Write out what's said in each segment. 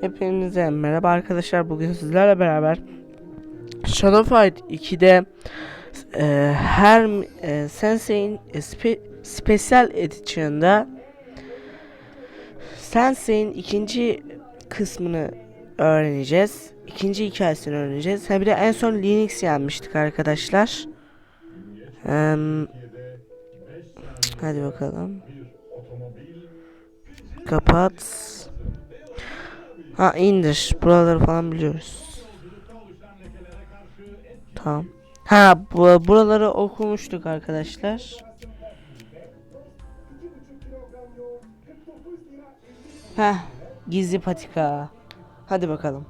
Hepinize merhaba arkadaşlar. Bugün sizlerle beraber Shadow Fight 2'de e, her e, Sensei'in e, spe, Special Edition'da Sensei'in ikinci kısmını öğreneceğiz. İkinci hikayesini öğreneceğiz. Ha bir de en son Linux yenmiştik arkadaşlar. Em, hadi bakalım. Kapat. Ha indir. Buraları falan biliyoruz. Tamam. Ha bu, buraları okumuştuk arkadaşlar. Ha gizli patika. Hadi bakalım.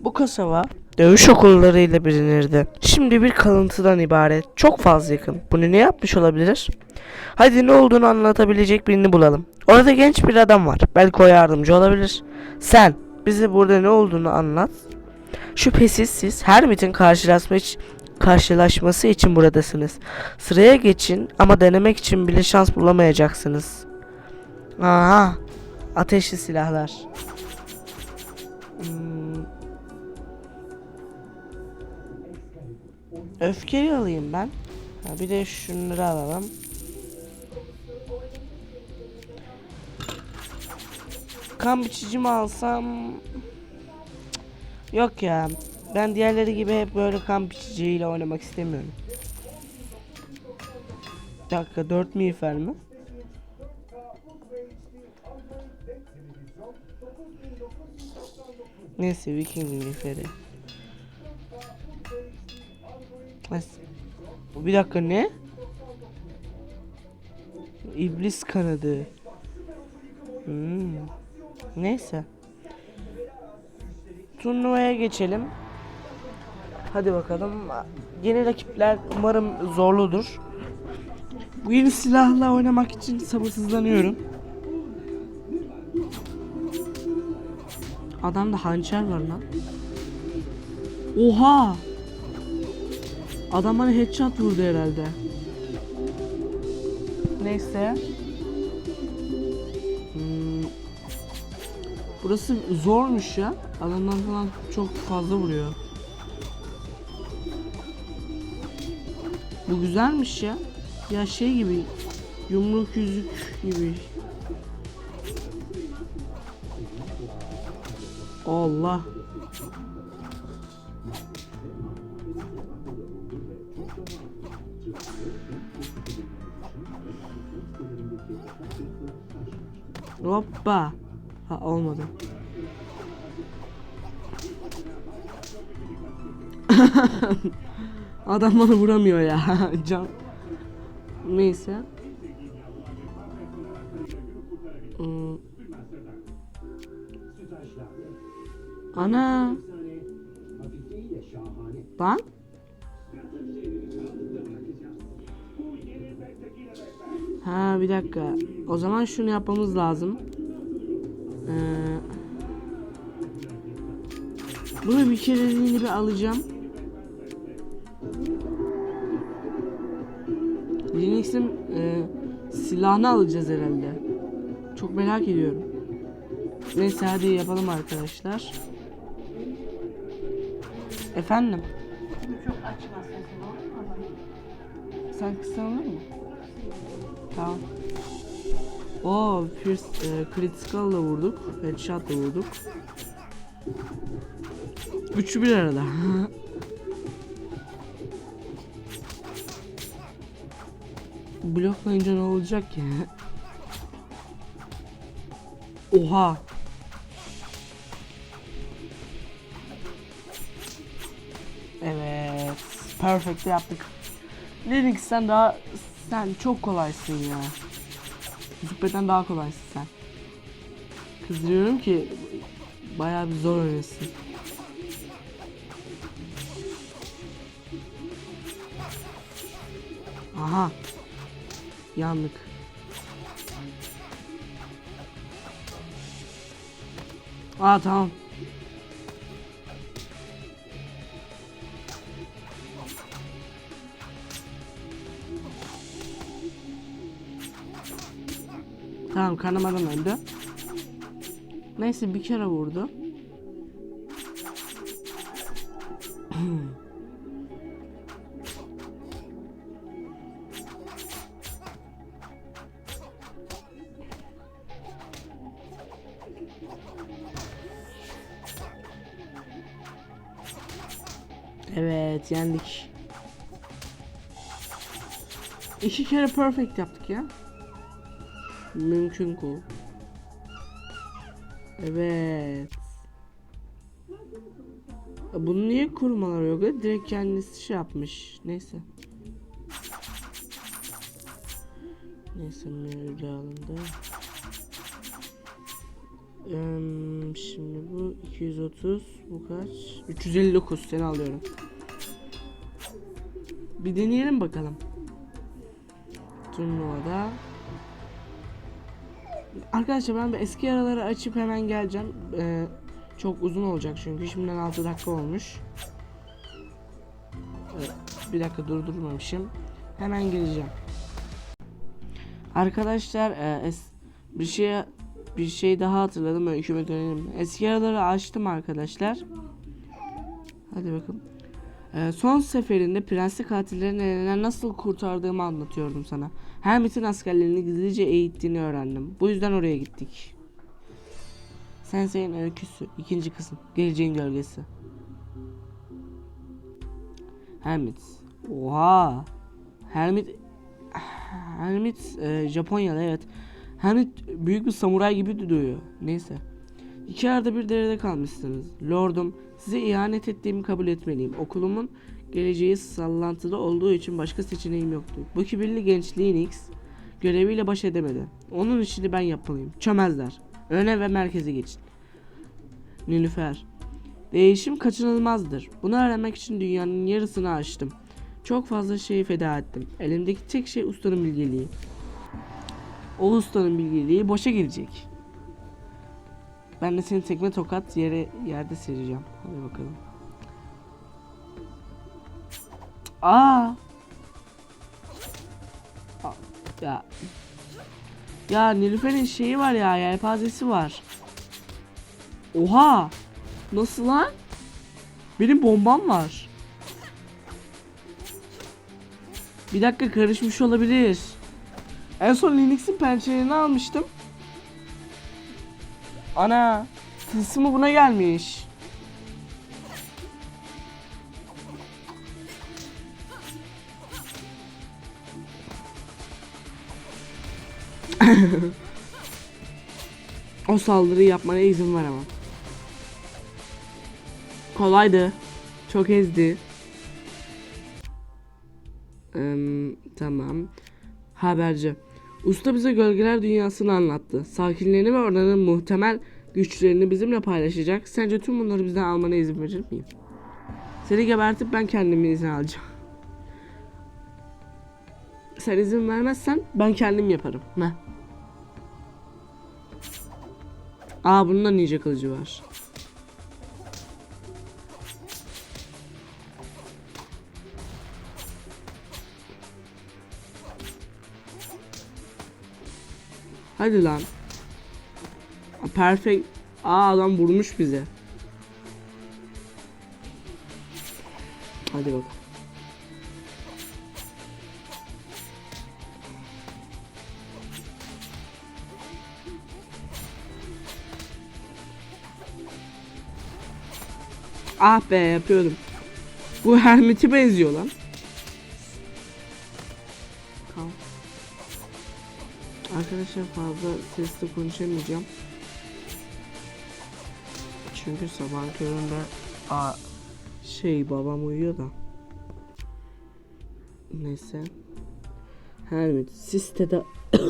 Bu kasaba dövüş okullarıyla bilinirdi. Şimdi bir kalıntıdan ibaret. Çok fazla yakın. Bunu ne yapmış olabilir? Hadi ne olduğunu anlatabilecek birini bulalım. Orada genç bir adam var. Belki o yardımcı olabilir. Sen bize burada ne olduğunu anlat. Şüphesiz siz Hermit'in karşılaşma karşılaşması için buradasınız. Sıraya geçin ama denemek için bile şans bulamayacaksınız. Aha. Ateşli silahlar. Hmm. Öfkeli alayım ben. Ha, bir de şunları alalım. Kan biçici alsam? Yok ya. Ben diğerleri gibi hep böyle kan biçiciyle oynamak istemiyorum. Bir dakika 4 miğfer mi? Neyse Viking miğferi. As- Bir dakika ne? İblis kanadı. Hmm. Neyse. Turnuvaya geçelim. Hadi bakalım. Yeni rakipler umarım zorludur. Bu yeni silahla oynamak için sabırsızlanıyorum. Adamda hançer var lan. Oha! Adam bana headshot vurdu herhalde. Neyse. Hmm. Burası zormuş ya. Adamdan falan çok fazla vuruyor. Bu güzelmiş ya. Ya şey gibi. Yumruk yüzük gibi. Allah. Hoppa. Ha olmadı. Adam bana vuramıyor ya. Can. Neyse. Hmm. Ana. Lan. Ha bir dakika. O zaman şunu yapmamız lazım. Ee, bunu bir kereliğini bir alacağım. Linux'in e, silahını alacağız herhalde. Çok merak ediyorum. Neyse hadi yapalım arkadaşlar. Efendim? Çok açma sesini olur mu? Sen kısa olur mu? Tamam. Oo, Pierce e, Critical'la vurduk. Headshot'la vurduk. Üçü bir arada. Bloklayınca ne olacak ki? Oha. Evet. Perfect yaptık. Linux sen daha sen çok kolaysın ya. Züppeden daha kolaysın sen. Kızdırıyorum ki bayağı bir zor oynasın. Aha. Yandık. Aa tamam. Tamam kanamadan öldü. Neyse bir kere vurdu. Evet yendik. İki kere perfect yaptık ya. Mümkün kul. Evet. Ya Bunu niye kurmalar yok? ya? Direkt kendisi şey yapmış. Neyse. Neyse öyle alındı. Şimdi bu 230 bu kaç? 359 seni alıyorum. Bir deneyelim bakalım. Turnuvada. Arkadaşlar ben eski yaraları açıp hemen geleceğim. Ee, çok uzun olacak çünkü şimdiden 6 dakika olmuş. Evet, bir dakika durdurmamışım. Hemen geleceğim. Arkadaşlar e, es- bir şey bir şey daha hatırladım öyküme dönelim. Eski yaraları açtım arkadaşlar. Hadi bakalım. Ee, son seferinde prensli katillerin elinden nasıl kurtardığımı anlatıyordum sana. Hermit'in askerlerini gizlice eğittiğini öğrendim. Bu yüzden oraya gittik. Sensei'nin öyküsü. ikinci kısım. Geleceğin gölgesi. Hermit. Oha. Hermit Hermit e, Japonyalı evet. Hermit büyük bir samuray gibi duruyor. Neyse. İki arada bir derede kalmışsınız. Lordum, size ihanet ettiğimi kabul etmeliyim. Okulumun geleceği sallantıda olduğu için başka seçeneğim yoktu. Bu kibirli genç Linux göreviyle baş edemedi. Onun işini ben yapmalıyım. Çömezler. Öne ve merkeze geçin. Nilüfer. Değişim kaçınılmazdır. Bunu öğrenmek için dünyanın yarısını açtım. Çok fazla şeyi feda ettim. Elimdeki tek şey ustanın bilgeliği. O ustanın bilgeliği boşa gidecek. Ben de seni tekme tokat yere yerde sereceğim. Hadi bakalım. Aa! Ya. Ya Nilüfer'in şeyi var ya, yelpazesi var. Oha! Nasıl lan? Benim bombam var. Bir dakika karışmış olabilir. En son Linux'in pençelerini almıştım. Ana tılsımı buna gelmiş. O saldırıyı yapmana izin var ama. Kolaydı. Çok ezdi. Eee, tamam. Haberci. Usta bize gölgeler dünyasını anlattı. Sakinlerini ve oranın muhtemel güçlerini bizimle paylaşacak. Sence tüm bunları bizden almana izin verir miyim? Seni gebertip ben kendimi izin alacağım. Sen izin vermezsen ben kendim yaparım. Ne? Aa bunun da ninja kılıcı var. Hadi lan. Perfect. Aa adam vurmuş bize. Hadi bakalım. Ah be yapıyordum. Bu Hermit'e benziyor lan. Arkadaşlar fazla sesli konuşamayacağım. Çünkü sabah köründe a şey babam uyuyor da. Neyse. Hermit sitede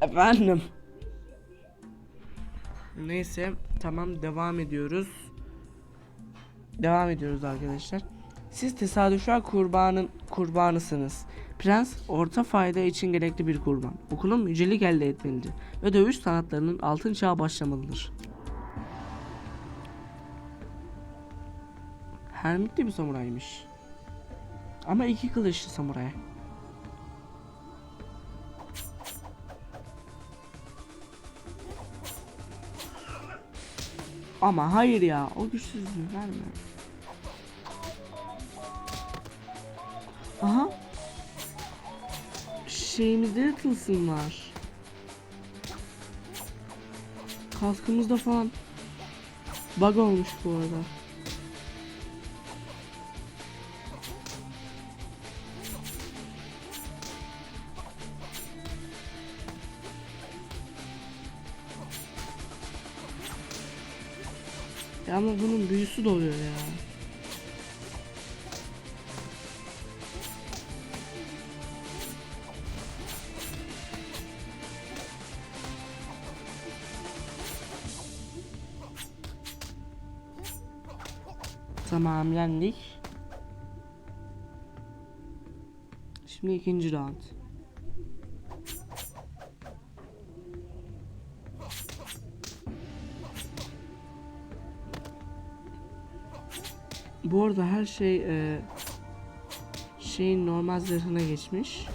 Efendim. Neyse tamam devam ediyoruz. Devam ediyoruz arkadaşlar. Siz tesadüfen kurbanın kurbanısınız. Prens orta fayda için gerekli bir kurban. Okulun yücelik elde etmelidir ve dövüş sanatlarının altın çağı başlamalıdır. Hermit de bir samuraymış. Ama iki kılıçlı samuray. Ama hayır ya o güçsüzlüğü verme. Aha. Şeyimizde de tılsım var. Kaskımızda falan bug olmuş bu arada. Ya ama bunun büyüsü de ya. Tamam yendik. Şimdi ikinci round. Bu arada her şey e, şeyin normal zırhına geçmiş.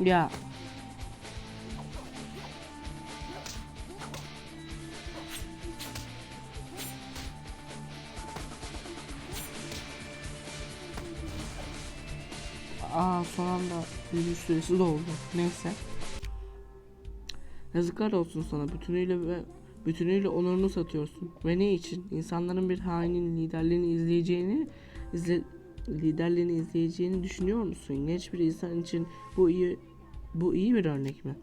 Ya Aa son anda yürüyüş süresi doldu. Neyse. Yazıklar olsun sana. Bütünüyle ve bütünüyle onurunu satıyorsun. Ve ne için? İnsanların bir hainin liderliğini izleyeceğini izle, liderliğini izleyeceğini düşünüyor musun? Genç bir insan için bu iyi bu iyi bir örnek mi?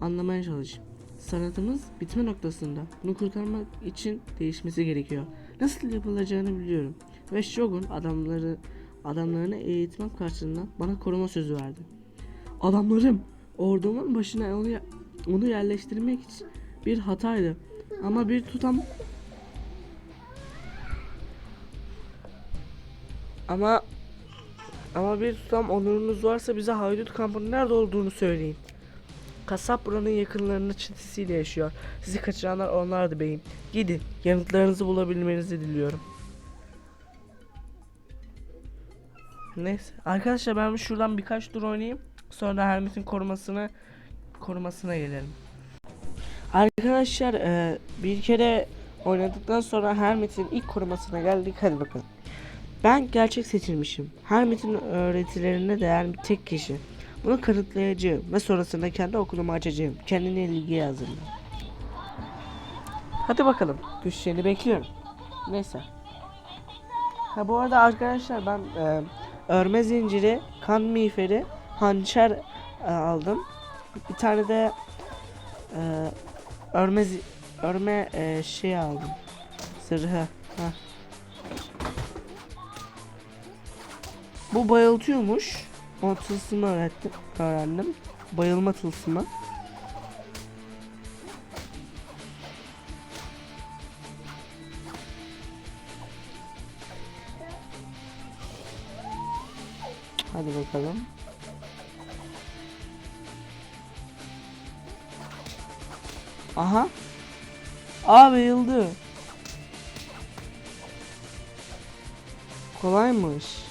Anlamaya çalış. Sanatımız bitme noktasında. Bunu kurtarmak için değişmesi gerekiyor. Nasıl yapılacağını biliyorum. Ve Shogun adamları adamlarını eğitmem karşılığında bana koruma sözü verdi. Adamlarım ordumun başına onu, onu yerleştirmek için bir hataydı. Ama bir tutam ama ama bir tutam onurunuz varsa bize haydut kampının nerede olduğunu söyleyin. Kasap buranın yakınlarında çetesiyle yaşıyor. Sizi kaçıranlar onlardı beyim. Gidin. Yanıtlarınızı bulabilmenizi diliyorum. Neyse. Arkadaşlar ben şuradan birkaç tur oynayayım. Sonra da Hermit'in korumasını korumasına gelelim. Arkadaşlar e, bir kere oynadıktan sonra Hermit'in ilk korumasına geldik. Hadi bakalım. Ben gerçek seçilmişim. Hermit'in öğretilerine değer bir tek kişi. Bunu kanıtlayacağım ve sonrasında kendi okulumu açacağım. Kendine ilgi hazırla. Hadi bakalım. Güçlerini bekliyorum. Neyse. Ha bu arada arkadaşlar ben e, örme zinciri, kan miğferi, hançer e, aldım. Bir tane de e, örme örme e, şey aldım. Zırhı. Heh. Bu bayıltıyormuş. O tılsımı öğrettim, öğrendim. Bayılma tılsımı. Hadi bakalım. Aha. Aa bayıldı. Kolaymış.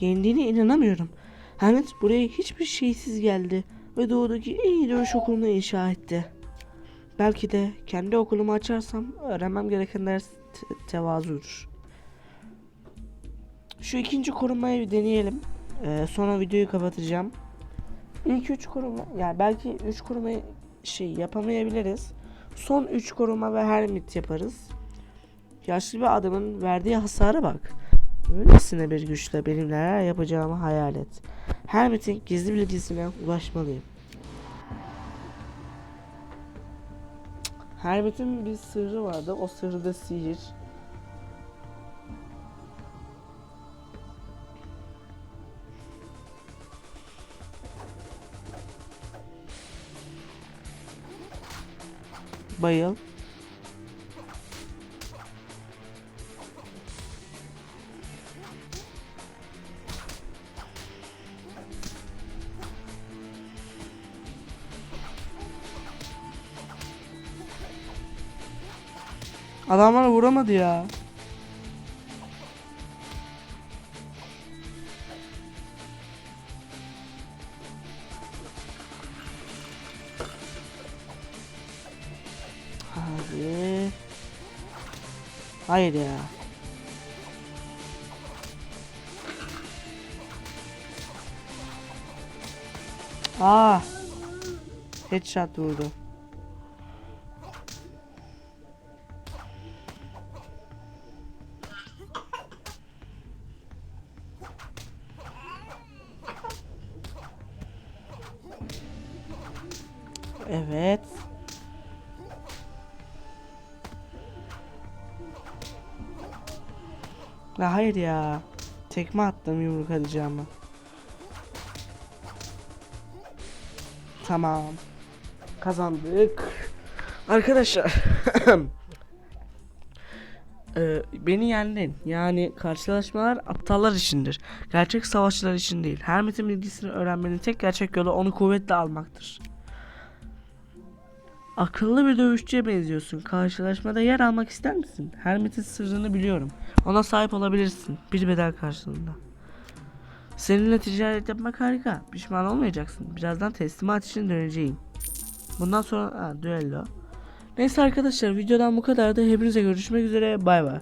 Yendiğine inanamıyorum. Hamet buraya hiçbir şeysiz geldi ve doğudaki en iyi dövüş okulunu inşa etti. Belki de kendi okulumu açarsam öğrenmem gereken ders te- tevazudur. Şu ikinci korumayı bir deneyelim. Ee, sonra videoyu kapatacağım. İlk üç koruma, yani belki üç korumayı şey yapamayabiliriz. Son üç koruma ve hermit yaparız. Yaşlı bir adamın verdiği hasara bak. Öylesine bir güçle benim neler yapacağımı hayal et. Hermit'in gizli bilgisine ulaşmalıyım. Hermit'in bir sırrı vardı. O sırrı da sihir. Bayıl. Adam bana vuramadı ya. Hadi. Hayır ya. Aa. Headshot vurdu. Evet. La hayır ya. Tekme attım yumruk atacağımı. Tamam. Kazandık. Arkadaşlar. Ee, beni yendin. Yani karşılaşmalar aptallar içindir. Gerçek savaşçılar için değil. Hermet'in bilgisini öğrenmenin tek gerçek yolu onu kuvvetle almaktır. Akıllı bir dövüşçüye benziyorsun. Karşılaşmada yer almak ister misin? Hermet'in sırrını biliyorum. Ona sahip olabilirsin. Bir bedel karşılığında. Seninle ticaret yapmak harika. Pişman olmayacaksın. Birazdan teslimat için döneceğim. Bundan sonra ha, düello. Neyse arkadaşlar videodan bu kadardı. Hepinize görüşmek üzere. Bay bay.